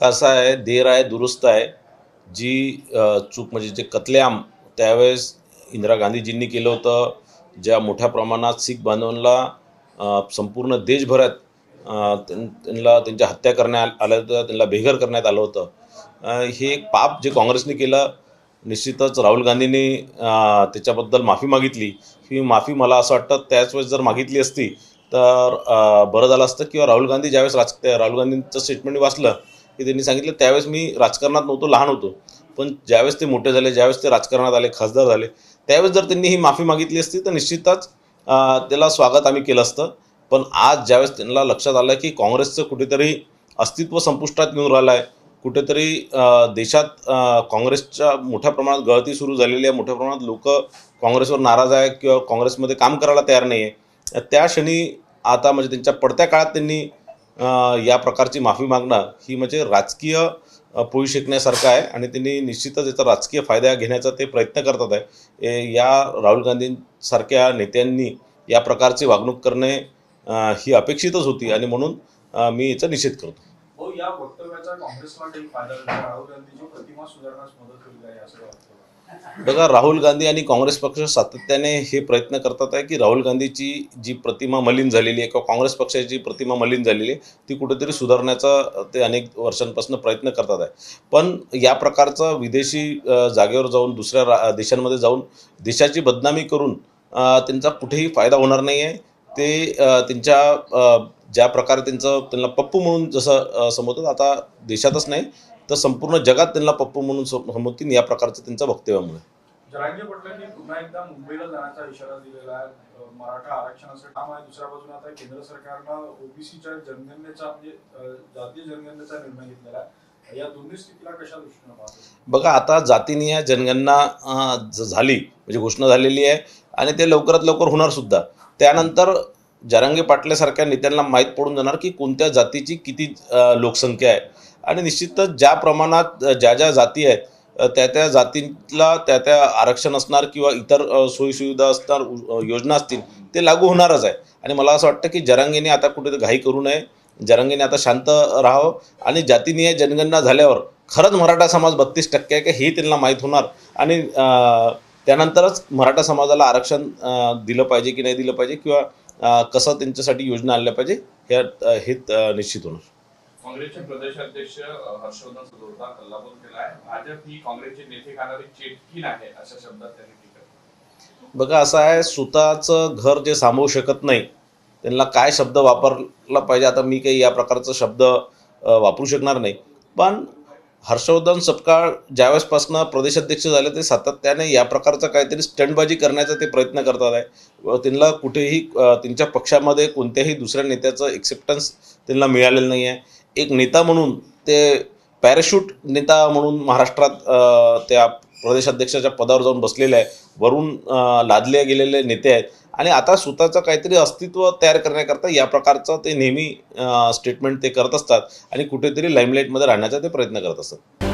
कसं आहे देर आहे दुरुस्त आहे. जी चूक म्हणजे जे कतलेआम त्यावेळेस इंदिरा गांधीजींनी केलं होतं. ज्या मोठ्या प्रमाणात शीख बांधवांना संपूर्ण देशभरात त्यां- त्यांना त्यांच्या हत्या करण्यात आल्या होत्या त्यांना बेघर करण्यात आलं होतं. हे एक पाप जे काँग्रेसने केलं निश्चितच राहुल गांधींनी त्याच्याबद्दल माफी मागितली. ही माफी मला असं वाटतं त्याच वेळेस जर मागितली असती तर बरं झालं असतं किंवा राहुल गांधी ज्यावेळेस राज राहुल गांधींचं स्टेटमेंट वाचलं की त्यांनी सांगितलं त्यावेळेस मी राजकारणात नव्हतो लहान होतो. पण ज्यावेळेस ते मोठे झाले ज्यावेळेस ते राजकारणात आले खासदार झाले त्यावेळेस जर त्यांनी ही माफी मागितली असती तर निश्चितच त्याला स्वागत आम्ही केलं असतं. पण आज ज्यावेळेस त्यांना लक्षात आलं की काँग्रेसचं कुठेतरी अस्तित्व संपुष्टात येऊन राहिलं आहे कुठेतरी देशात काँग्रेसच्या मोठ्या प्रमाणात गळती सुरू झालेली आहे मोठ्या प्रमाणात लोक काँग्रेसवर नाराज आहे किंवा काँग्रेसमध्ये काम करायला तयार नाही आहे त्या क्षणी आता म्हणजे त्यांच्या पडत्या काळात त्यांनी या प्रकारची माफी मागणं ही म्हणजे राजकीय पोळी शिकण्यासारखं आहे आणि त्यांनी निश्चितच याचा राजकीय फायदा घेण्याचा ते प्रयत्न करतात आहे. ए, या राहुल गांधींसारख्या नेत्यांनी या प्रकारची वागणूक करणे ही अपेक्षितच होती आणि म्हणून मी याचा निषेध करतो. हो, या वक्तव्याचा काँग्रेसला काही फायदा राहुल गांधीची प्रतिमा सुधारण्यास मदत होईल असं वाटतं. बघा राहुल गांधी आणि काँग्रेस पक्ष सातत्याने हे प्रयत्न करतात आहे की राहुल गांधीची जी प्रतिमा मलिन झालेली आहे किंवा काँग्रेस पक्षाची प्रतिमा मलिन झालेली आहे ती कुठेतरी सुधारण्याचा ते अनेक वर्षांपासून प्रयत्न करतात आहे. पण या प्रकारचं विदेशी जागेवर जाऊन दुसऱ्या रा देशांमध्ये जाऊन देशाची बदनामी करून त्यांचा कुठेही फायदा होणार नाही आहे. ते त्यांच्या ज्या प्रकारे त्यांचं त्यांना पप्पू म्हणून जसं अ, संबोधतात आता देशातच नाही तर संपूर्ण जगात त्यांना पप्पू म्हणून सं- संबोधतील या प्रकारचं त्यांचं वक्तव्यामुळे. जरांगे पाटलांनी पुन्हा एकदा मुंबईला जाण्याचा इशारा दिलेला आहे. अं, मराठा आरक्षणाचं काम आहे. दुसऱ्या बाजूने आता केंद्र सरकारनं ओबीसीच्या जनगणनेचा म्हणजे अं, जातीय जनगणनेचा निर्णय घेतलेला आहे. या दोन्ही स्थितीला कशा दृष्टीनं पाहतो? बघा आता जातीनीय जनगणना झाली म्हणजे घोषणा झालेली आहे आणि ते लवकरात लवकर होणार सुद्धा. त्यानंतर जरांगे पाटलेसारख्या नेत्यांना माहीत पडून जाणार की कोणत्या जातीची किती लोकसंख्या आहे. आणि निश्चितच ज्या प्रमाणात ज्या ज्या जाती आहेत त्या त्या जातीला त्या त्या आरक्षण असणार किंवा इतर सोयीसुविधा असणार योजना असतील ते लागू होणारच आहे. आणि मला असं वाटतं की जरांगीने आता कुठे घाई करू नये. जरांगीने आता शांत राहावं. आणि जातीनीय जनगणना झाल्यावर खरंच मराठा समाज बत्तीस टक्के आहे का हे त्यांना माहीत होणार. आणि त्यानंतरच मराठा समाजाला आरक्षण दिलं पाहिजे की नाही दिलं पाहिजे किंवा कसं त्यांच्यासाठी योजना आणल्या पाहिजे हे हे निश्चित होणार. काँग्रेसचे प्रदेशाध्यक्ष हर्षवर्धन जोरदार हल्लाबोल केला आहे. भाजप ही काँग्रेसचे नेते खाणारी चेटकीन आहे अशा शब्दात त्यांनी टीका बघा असं आहे स्वतःचं घर जे सांभाळू शकत नाही त्यांना काय शब्द वापरला पाहिजे? आता मी काही या प्रकारचा शब्द वापरू शकणार नाही. पण हर्षवर्धन सपकाळ ज्यावेळेसपासून प्रदेशाध्यक्ष झाले ते सातत्याने या प्रकारचं काहीतरी स्टंटबाजी करण्याचा ते प्रयत्न करतात आहे. त्यांना कुठेही त्यांच्या पक्षामध्ये कोणत्याही दुसऱ्या नेत्याचं एक्सेप्टन्स त्यांना मिळालेलं नाही आहे एक नेता म्हणून ते पॅराशूट नेता म्हणून महाराष्ट्रात त्या प्रदेशाध्यक्षाच्या पदावर जाऊन बसलेले आहे. वरून लादले गेलेले नेते आहेत. आणि आता स्वतःचं काहीतरी अस्तित्व तयार करण्याकरता या प्रकारचं ते नेहमी स्टेटमेंट ते करत असतात. आणि कुठेतरी लाईमलाईटमध्ये राहण्याचा ते प्रयत्न करत असतात.